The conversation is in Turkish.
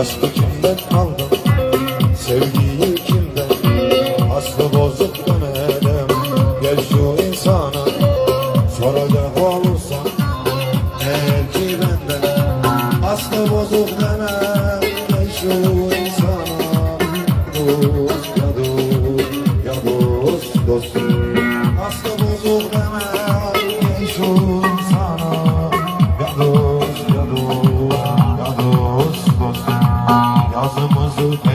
Hasta kimden kaldım Sevgiyi kimden Aslı bozuk demedim Gel şu insana Soracak olursan Eğer ki benden Aslı bozuk demem Gel şu insana Dost ya dost Ya dost dostum Aslı bozuk demem Gel şu insana Ya dost ya dost Ya dost dostum రాగమధుత